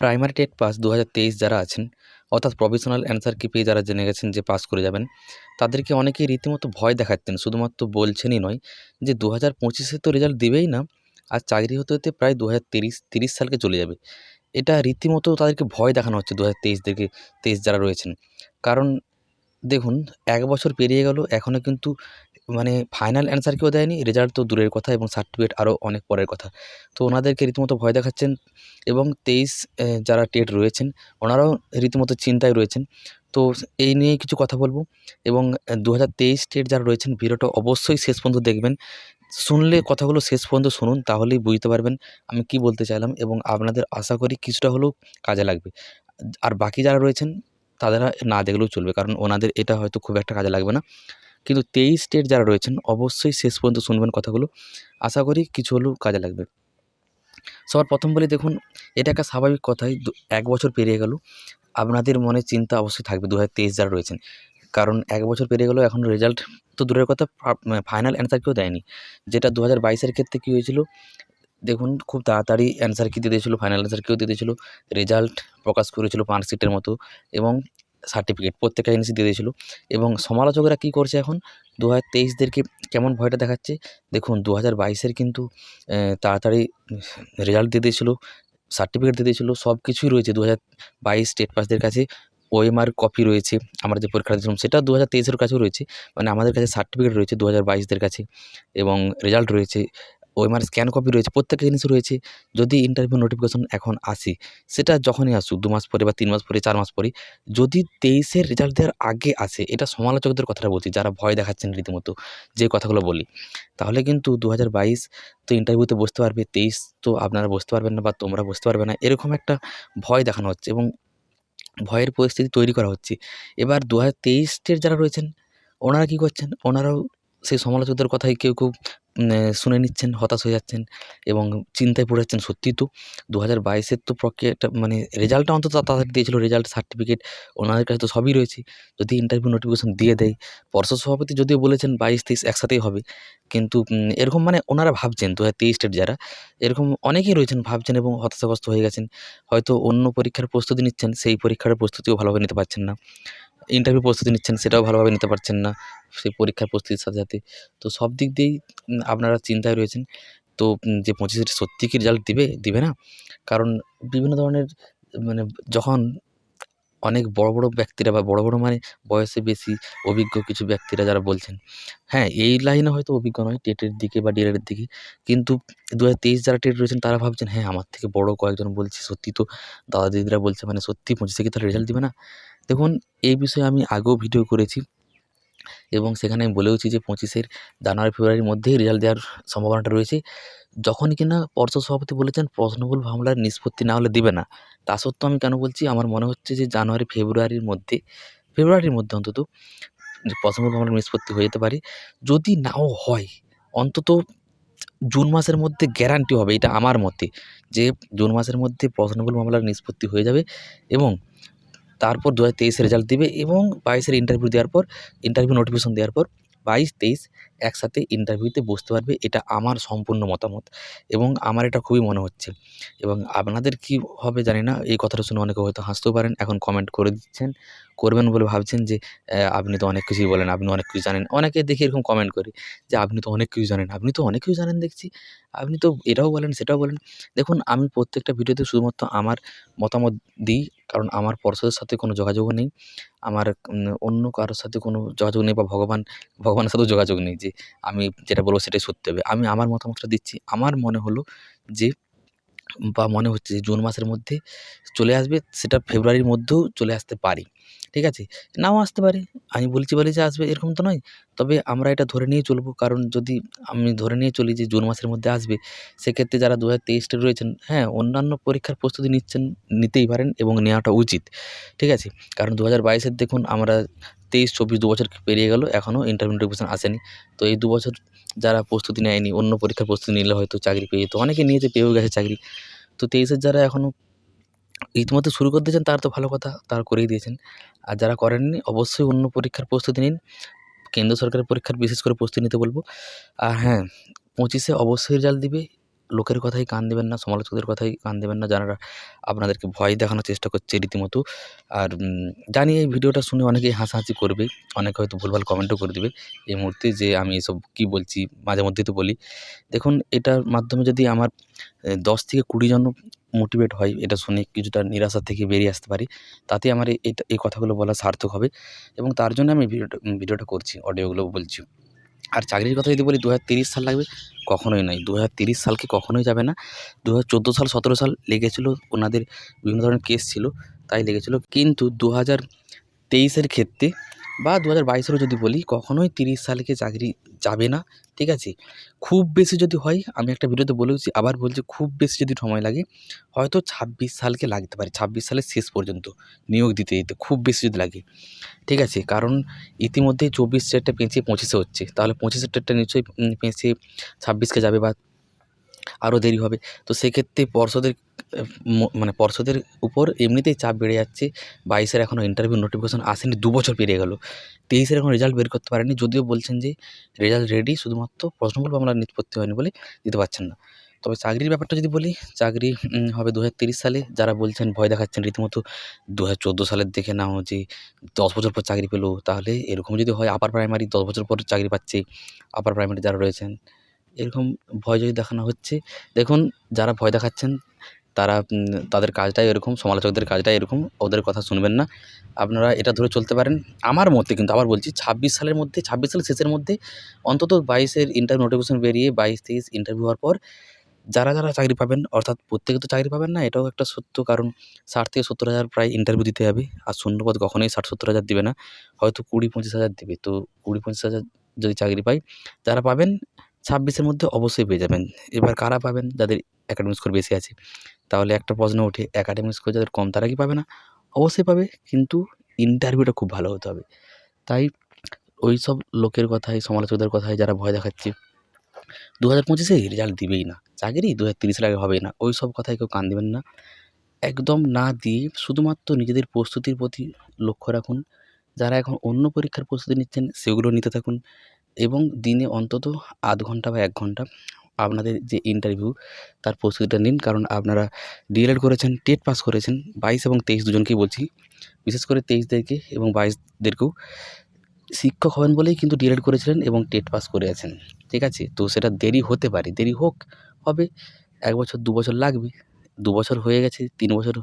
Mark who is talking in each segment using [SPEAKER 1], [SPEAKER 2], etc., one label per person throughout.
[SPEAKER 1] Primary TET pass দু হাজার তেইশ যারা আছেন, অর্থাৎ প্রফেশনাল অ্যান্সার কি পেয়ে যারা জেনে গেছেন যে পাস করে যাবেন, তাদেরকে অনেকেই রীতিমতো ভয় দেখাচ্ছেন। শুধুমাত্র বলছেনই নয় যে দু হাজার পঁচিশে তো রেজাল্ট দেবেই না, আর চাকরি হতে হতে প্রায় দু হাজার তিরিশ তিরিশ সালকে চলে যাবে। এটা রীতিমতো তাদেরকে ভয় দেখানো হচ্ছে দু হাজার তেইশ থেকে তেইশ যারা রয়েছেন। কারণ দেখুন, এক বছর পেরিয়ে গেল এখনও কিন্তু মানে ফাইনাল অ্যান্সার কেউ দেয়নি রেজাল্ট তো দূরের কথা এবং সার্টিফিকেট আরও অনেক পরের কথা। তো ওনাদেরকে রীতিমতো ভয় দেখাচ্ছেন এবং তেইশ যারা টেট রয়েছেন, ওনারাও রীতিমতো চিন্তায় রয়েছেন। তো এই নিয়েই কিছু কথা বলব এবং দু হাজার তেইশ টেট যারা রয়েছেন, ভিডিওটা অবশ্যই শেষ পর্যন্ত দেখবেন। শুনলে কথাগুলো শেষ পর্যন্ত শুনুন, তাহলেই বুঝতে পারবেন আমি কি বলতে চাইলাম এবং আপনাদের আশা করি কিছুটা হলেও কাজে লাগবে। আর বাকি যারা রয়েছেন, তাদেরা না দেখলেও চলবে, কারণ ওনাদের এটা হয়তো খুব একটা কাজে লাগবে না। কিন্তু তেইশ স্টেট যারা রয়েছেন, অবশ্যই শেষ পর্যন্ত শুনবেন কথাগুলো। আশা করি কিছু হলেও কাজে লাগবে। সবার প্রথম বলি দেখুন, এটা একটা স্বাভাবিক কথাই এক বছর পেরিয়ে গেল। আপনাদের মনে চিন্তা অবশ্যই থাকবে দু হাজার তেইশ যারা রয়েছেন। কারণ এক বছর পেরিয়ে গেলেও এখন রেজাল্ট তো দূরের কথা ফাইনাল অ্যান্সার কেউ দেয়নি। যেটা দু হাজার বাইশের ক্ষেত্রে কী হয়েছিল, দেখুন খুব তাড়াতাড়ি অ্যান্সার কী দিয়ে দিয়েছিলো ফাইনাল অ্যান্সার কেউ দিয়ে দিয়েছিলো। রেজাল্ট প্রকাশ করেছিল মার্কশিটের মতো এবং সার্টিফিকেট প্রত্যেকটা জিনিসই দিয়ে দিয়েছিলো। এবং সমালোচকরা কী করছে এখন? দু হাজার তেইশদেরকে কেমন ভয়টা দেখাচ্ছে? দেখুন দু হাজার বাইশের কিন্তু তাড়াতাড়ি রেজাল্ট দিয়ে দিয়েছিলো সার্টিফিকেট দিয়ে দিয়েছিলো সব কিছুই রয়েছে। দু হাজার বাইশ স্টেট পাসদের কাছে ওএমআর কপি রয়েছে, আমরা যে পরীক্ষা দিয়েছিলাম, সেটা দু হাজার তেইশের কাছেও রয়েছে। মানে আমাদের কাছে সার্টিফিকেট রয়েছে দু হাজার বাইশদের কাছে। এবং রেজাল্ট রয়েছে ওএমআর স্ক্যান কপি রয়েছে, প্রত্যেকটা জিনিস রয়েছে। যদি ইন্টারভিউ নোটিফিকেশন এখন আসে, সেটা যখনই আসুক, দু মাস পরে বা তিন মাস পরে, চার মাস পরে, যদি তেইশের রেজাল্ট দেওয়ার আগে আসে, এটা সমালোচকদের কথাটা বলছি, যারা ভয় দেখাচ্ছেন রীতিমতো, যে কথাগুলো বলি, তাহলে কিন্তু দু হাজার বাইশ তো ইন্টারভিউতে বসতে পারবে, তেইশ তো আপনারা বসতে পারবেন না বা তোমরা বসতে পারবে না, এরকম একটা ভয় দেখানো হচ্ছে এবং ভয়ের পরিস্থিতি তৈরি করা হচ্ছে। এবার দু হাজার যারা রয়েছেন, ওনারা কী করছেন? ওনারাও সেই সমালোচকদের কথাই কেউ কেউ শুনে নিচ্ছেন, হতাশ হয়ে যাচ্ছেন এবং চিন্তায় পড়ে যাচ্ছেন সত্যিই তো। দু হাজার বাইশের তো প্রক্রিয়াটা মানে রেজাল্টটা অন্তত তাড়াতাড়ি দিয়েছিল রেজাল্ট সার্টিফিকেট ওনাদের কাছে তো সবই রয়েছে। যদি ইন্টারভিউ নোটিফিকেশন দিয়ে দেয় পর্ষদ সভাপতি যদিও বলেছেন বাইশ, তেইশ একসাথেই হবে, কিন্তু এরকম মানে ওনারা ভাবছেন দু হাজার তেইশ যারা, এরকম অনেকেই রয়েছেন ভাবছেন এবং হতাশাগ্রস্ত হয়ে গেছেন। হয়তো অন্য পরীক্ষার প্রস্তুতি নিচ্ছেন, সেই পরীক্ষার প্রস্তুতিও ভালোভাবে নিতে পারছেন না। ইন্টারভিউ প্রস্তুতি নিচ্ছেন, সেটাও ভালোভাবে নিতে পারছেন না, সেই পরীক্ষার প্রস্তুতির সাথে সাথে। তো সব দিক দিয়েই আপনারা চিন্তায় রয়েছেন। তো যে পঁচিশে সত্যি কি রেজাল্ট দিবে? দিবে না। কারণ বিভিন্ন ধরনের মানে যখন অনেক বড় বড় ব্যক্তিরা বা বড় বড় মানে বয়সে বেশি অভিজ্ঞ কিছু ব্যক্তিরা যারা বলছেন। হ্যাঁ এই লাইনে হয়তো অভিজ্ঞ নয় টেটের দিকে বা ডিএলেডের দিকে। কিন্তু দু হাজার তেইশ যারা টেট রয়েছেন, তারা ভাবছেন হ্যাঁ আমার থেকে বড় কয়েকজন বলছে, সত্যি তো দাদা দিদিরা বলছে মানে সত্যি পঁচিশে কি তাহলে রেজাল্ট দেবে না? দেখুন, এই বিষয়ে আমি আগেও ভিডিও করেছি। এবং সেখানে আমি বলেওছি যে পঁচিশের জানুয়ারি, ফেব্রুয়ারির মধ্যেই রেজাল্ট দেওয়ার সম্ভাবনাটা রয়েছে। যখন কিনা পর্ষদ সভাপতি বলেছেন প্রশ্নবুল মামলার নিষ্পত্তি না হলে দিবে না। তা সত্ত্বেও আমি কেন বলছি? আমার মনে হচ্ছে যে জানুয়ারি, ফেব্রুয়ারির মধ্যে ফেব্রুয়ারির মধ্যে অন্তত প্রশ্নবুল মামলার নিষ্পত্তি হয়ে যেতে পারে। যদি নাও হয়, অন্তত জুন মাসের মধ্যে গ্যারান্টি হবে, এটা আমার মতে, যে জুন মাসের মধ্যে প্রশ্নবুল মামলার নিষ্পত্তি হয়ে যাবে এবং তারপর দু হাজার তেইশে রেজাল্ট দেবে এবং বাইশের ইন্টারভিউ দেওয়ার পর ইন্টারভিউ নোটিফিকেশন দেওয়ার পর বাইশ তেইশ একসাথে ইন্টারভিউতে বসতে পারবে, এটা আমার সম্পূর্ণ মতামত এবং আমার এটা খুবই মনে হচ্ছে। এবং আপনাদের কী হবে জানি না, এই কথাটা শুনে অনেকে হয়তো হাসতেও পারেন, এখন কমেন্ট করে দিচ্ছেন। করবেন বলে ভাবছেন যে আপনি তো অনেক কিছুই বলেন, আপনি অনেক কিছু জানেন। অনেকে দেখি এরকম কমেন্ট করে যে, আপনি তো অনেক কিছু জানেন, আপনি তো অনেক কিছু জানেন দেখছি। আপনি তো এটাও বলেন, সেটাও বলেন। দেখুন, আমি প্রত্যেকটা ভিডিওতে শুধুমাত্র আমার মতামত দিই, কারণ আমার পর্ষদের সাথে কোনো যোগাযোগও নেই। আমার অন্য কারোর সাথে কোনো যোগাযোগ নেই বা ভগবান, ভগবানের সাথেও যোগাযোগ নেই যে, আমি যেটা বলব সেটাই সত্যি হবে। আমি আমার মতামতটা দিচ্ছি। আমার মনে হলো যে, বা মনে হচ্ছে যে, জুন মাসের মধ্যে চলে আসবে, সেটা ফেব্রুয়ারির মধ্যেও চলে আসতে পারে। ঠিক আছে? নাও আসতে পারে। আমি বলছি বলে যে আসবে এরকম তো নয়। তবে আমরা এটা ধরে নিয়ে চলবো। কারণ যদি আমি ধরে নিয়ে চলি যে জুন মাসের মধ্যে আসবে, সেক্ষেত্রে যারা দু হাজার তেইশটা রয়েছেন হ্যাঁ অন্যান্য পরীক্ষার প্রস্তুতি নিচ্ছেন, নিতেই পারেন এবং নেওয়াটা উচিত। ঠিক আছে? কারণ দু হাজার বাইশের দেখুন, আমরা তেইশ, চব্বিশ দু বছর পেরিয়ে গেল, এখনও ইন্টারভিউ নোটিফিকেশন আসেনি। তো এই দু বছর যারা প্রস্তুতি নেয়নি, অন্য পরীক্ষার প্রস্তুতি নিলে হয়তো চাকরি পেয়ে যেত। অনেকে নিয়েছে, পেয়েও গেছে চাকরি। তো তেইশের যারা এখনও ইতিমধ্যে শুরু করে দিয়েছেন, তার তো ভালো কথা, তারা করেই দিয়েছেন। আর যারা করেননি, অবশ্যই অন্য পরীক্ষার প্রস্তুতি নিন। কেন্দ্র সরকারের পরীক্ষার বিশেষ করে প্রস্তুতি নিতে বলব। আর হ্যাঁ পঁচিশে অবশ্যই রেজাল্ট দিবে। লোকের কথাই কান দেবেন না, সমালোচকদের কথাই কান দেবেন না, যারা আপনাদেরকে ভয় দেখানোর চেষ্টা করছে রীতিমতো। আর জানি এই ভিডিওটা শুনে অনেকেই হাসাহাসি করবে, অনেকে হয়তো ভুলভাল কমেন্টও করে দেবে। এই মুহূর্তে যে আমি এসব কী বলছি, মাঝে মধ্যেই তো বলি। দেখুন, এটার মাধ্যমে যদি আমার দশ থেকে কুড়ি জন মোটিভেট হয়, এটা শুনে কিছুটা নিরাশা থেকে বেরিয়ে আসতে পারি। তাতে আমার এটা, এই কথাগুলো বলা সার্থক হবে এবং তার জন্য আমি ভিডিওটা ভিডিওটা করছি অডিওগুলো বলছি। আর চাকরির কথা যদি বলি দু সাল লাগবে, কখনোই নয়। দু সালকে কখনোই যাবে না। দু হাজার চোদ্দ সাল, সতেরো সাল লেগেছিলো, ওনাদের বিভিন্ন ধরনের কেস ছিল, তাই লেগেছিলো। কিন্তু দু হাজার তেইশের ক্ষেত্রে বা দু হাজার বাইশেরও যদি বলি, কখনোই তিরিশ সালকে চাকরি যাবে না, ঠিক আছে? খুব বেশি যদি হয়, আমি একটা ভিডিওতে বলেওছি আবার বলছি খুব বেশি যদি সময় লাগে, হয়তো ছাব্বিশ সালকে লাগতে পারে, ছাব্বিশ সালের শেষ পর্যন্ত নিয়োগ দিতে দিতে খুব বেশি যদি লাগে, ঠিক আছে? কারণ ইতিমধ্যেই চব্বিশ ডেটটা পেঁচিয়ে পঁচিশে হচ্ছে, তাহলে পঁচিশের ডেটটা নিশ্চয়ই পেঁচিয়ে ছাব্বিশকে যাবে বা আরও দেরি হবে। তো সেক্ষেত্রে পর্ষদের মানে পর্ষদের উপর এমনিতেই চাপ বেড়ে যাচ্ছে। বাইশের এখনও ইন্টারভিউ নোটিফিকেশন আসেনি, দু বছর পেরিয়ে গেল। তেইশের এখন রেজাল্ট বের করতে পারেনি, যদিও বলছেন যে রেজাল্ট রেডি শুধুমাত্র প্রশ্নগুলো আমরা নিষ্পত্তি হয়নি বলে দিতে পারছেন না। তবে চাকরির ব্যাপারটা যদি বলি, চাকরি হবে দু সালে। যারা বলছেন ভয় দেখাচ্ছেন রীতিমতো দু হাজার চোদ্দ সালের দেখে নাও যে দশ বছর পর চাকরি পেল, তাহলে এরকম যদি হয় আপার প্রাইমারি দশ বছর পর চাকরি পাচ্ছে। আপার প্রাইমারি যারা রয়েছেন এরকম ভয় যদি দেখানো হচ্ছে, দেখুন যারা ভয় দেখাচ্ছেন, তারা তাদের কাজটাই এরকম, সমালোচকদের কাজটাই এরকম, ওদের কথা শুনবেন না। আপনারা এটা ধরে চলতে পারেন। আমার মতে কিন্তু আবার বলছি, ছাব্বিশ সালের মধ্যে, ছাব্বিশ সালের শেষের মধ্যে অন্তত বাইশের ইন্টারভিউ নোটিফিকেশন বেরিয়ে বাইশ তেইশ ইন্টারভিউ হওয়ার পর যারা যারা চাকরি পাবেন, অর্থাৎ প্রত্যেকে তো চাকরি পাবেন না, এটাও একটা সত্য, কারণ ষাট থেকে সত্তর হাজার প্রায় ইন্টারভিউ দিতে হবে, আর শূন্যপদ কখনোই ষাট সত্তর হাজার দেবে না। হয়তো কুড়ি পঁচিশ হাজার দেবে, তো কুড়ি পঁচিশ হাজার যদি চাকরি পাই, যারা পাবেন ছাব্বিশের মধ্যে অবশ্যই পেয়ে যাবেন। এবার কারা পাবেন? যাদের অ্যাকাডেমিক স্কোর বেশি আছে। তাহলে একটা প্রশ্ন ওঠে অ্যাকাডেমিক স্কোর যাদের কম তারা কি পাবে না? অবশ্যই পাবে, কিন্তু ইন্টারভিউটা খুব ভালো হতে হবে। তাই ওই সব লোকের কথায়, সমালোচকদের কথায় যারা ভয় দেখাচ্ছে দু হাজার পঁচিশে রেজাল্ট দিবেই না। চাকরি দু হাজার তিরিশের আগে হবেই না। ওই সব কথায় কেউ কান দেবেন না। একদম না দিয়ে শুধুমাত্র নিজেদের প্রস্তুতির প্রতি লক্ষ্য রাখুন। যারা এখন অন্য পরীক্ষার প্রস্তুতি নিচ্ছেন, সেগুলো নিতে থাকুন। এবং দিনে অন্তত আধ ঘণ্টা বা এক ঘণ্টা আপনাদের যে ইন্টারভিউ তার প্রস্তুতিটা নিন। কারণ আপনারা ডিএলএড করেছেন, টেট পাস করেছেন, বাইশ এবং তেইশ দুজনকেই বলছি। বিশেষ করে তেইশদেরকে এবং বাইশদেরকেও শিক্ষক হবেন বলেই কিন্তু ডিএলএড করেছিলেন এবং টেট পাস করে আছেন। ঠিক আছে? তো সেটা দেরি হতে পারে। দেরি হোক, হবে। এক বছর, দু বছর লাগবে। দু বছর হয়ে গেছে, তিন বছর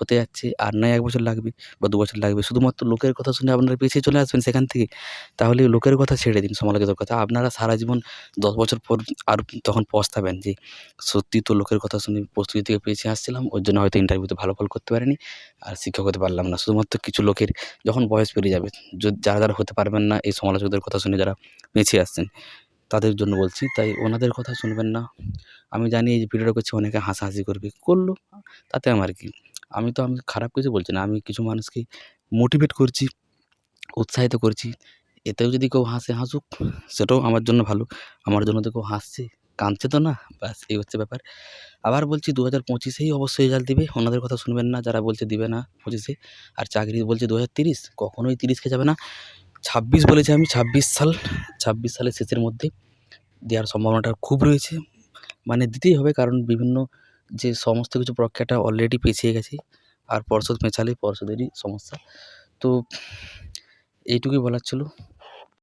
[SPEAKER 1] হতে যাচ্ছে, আর নয় এক বছর লাগবে বা দু বছর লাগবে। শুধুমাত্র লোকের কথা শুনে আপনারা পিছিয়ে চলে আসবেন সেখান থেকে, তাহলে লোকের কথা ছেড়ে দিন সমালোচকের কথা। আপনারা সারা জীবন দশ বছর পর আর তখন পস্তাবেন যে, সত্যি তো লোকের কথা শুনে প্রস্তুতি থেকে পিছিয়ে আসছিলাম, ওর জন্য হয়তো ইন্টারভিউতে ভালো ফল করতে পারিনি, আর শিক্ষক হতে পারলাম না। শুধুমাত্র কিছু লোকের যখন বয়স পেরিয়ে যাবে যারা যারা হতে পারবেন না এই সমালোচকদের কথা শুনে যারা পিছিয়ে আসছেন তাদের জন্য বলছি, তাই ওনাদের কথা শুনবেন না। আমি জানি এই যে ভিডিওটা করছি, অনেকে হাসাহাসি করবে। করল, তাতে আমার কি? আমি তো, আমি খারাপ কিছু বলছি না। আমি কিছু মানুষকে মোটিভেট করছি, উৎসাহিত করছি। এতেও যদি কেউ হাসে, হাসুক, সেটাও আমার জন্য ভালো। আমার জন্য তো কেউ হাসছে, কাঁদছে তো না, ব্যাস, এই হচ্ছে ব্যাপার। আবার বলছি দু হাজার পঁচিশেই অবশ্যই রেজাল্ট দিবে। ওনাদের কথা শুনবেন না, যারা বলছে দিবে না পঁচিশে। আর চাকরি বলছে দু হাজার তিরিশ, কখনোই তিরিশকে যাবে না। ছাব্বিশ বলেছি আমি, ছাব্বিশ সাল, ছাব্বিশ সালের শেষের মধ্যে দেওয়ার সম্ভাবনাটা খুব রয়েছে। মানে দিতেই হবে, কারণ বিভিন্ন যে সমস্ত কিছু প্রক্রিয়াটা অলরেডি পেছিয়ে গেছে, আর পর্ষদ পেঁচালে পর্ষদেরই সমস্যা। তো এইটুকুই বলার ছিল।